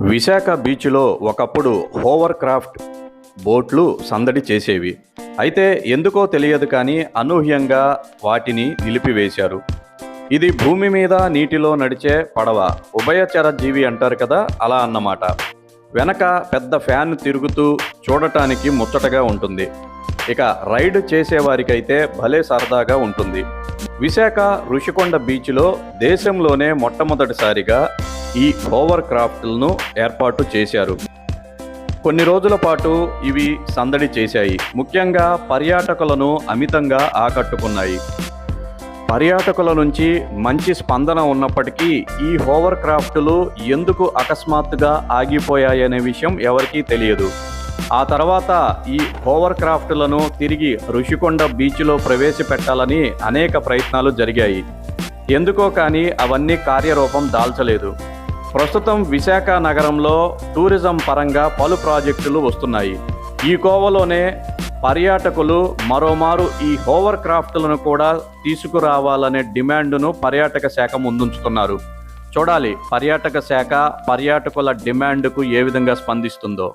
విశాఖ బీచ్లో ఒకప్పుడు hover craft బోట్లు సందడి చేసేవి. అయితే ఎందుకో తెలియదు కానీ అనూహ్యంగా వాటిని నిలిపివేశారు. ఇది భూమి మీద నీటిలో నడిచే పడవ. ఉభయచర జీవి అంటారు కదా అలా అన్నమాట. వెనక పెద్ద ఫ్యాన్ తిరుగుతూ చూడటానికి ముచ్చటగా ఉంటుంది. ఇక రైడ్ చేసేవారికైతే భలే సరదాగా ఉంటుంది. విశాఖ ఋషికొండ బీచ్లో దేశంలోనే మొట్టమొదటిసారిగా ఈ హోవర్ క్రాఫ్ట్లను ఏర్పాటు చేశారు. కొన్ని రోజుల పాటు ఇవి సందడి చేశాయి. ముఖ్యంగా పర్యాటకులను అమితంగా ఆకట్టుకున్నాయి. పర్యాటకుల నుంచి మంచి స్పందన ఉన్నప్పటికీ ఈ హోవర్ క్రాఫ్ట్లు ఎందుకు అకస్మాత్తుగా ఆగిపోయాయనే విషయం ఎవరికీ తెలియదు. ఆ తర్వాత ఈ హోవర్ క్రాఫ్ట్లను తిరిగి ఋషికొండ బీచ్లో ప్రవేశపెట్టాలని అనేక ప్రయత్నాలు జరిగాయి. ఎందుకో కానీ అవన్నీ కార్యరూపం దాల్చలేదు. ప్రస్తుతం విశాఖ నగరంలో టూరిజం పరంగా పలు ప్రాజెక్టులు వస్తున్నాయి. ఈ కోవలోనే పర్యాటకులు మరోమారు ఈ హోవర్ క్రాఫ్ట్లను కూడా తీసుకురావాలనే డిమాండ్ను పర్యాటక శాఖ ముందుంచుతున్నారు చూడాలి పర్యాటక శాఖ పర్యాటకుల డిమాండ్కు ఏ విధంగా స్పందిస్తుందో.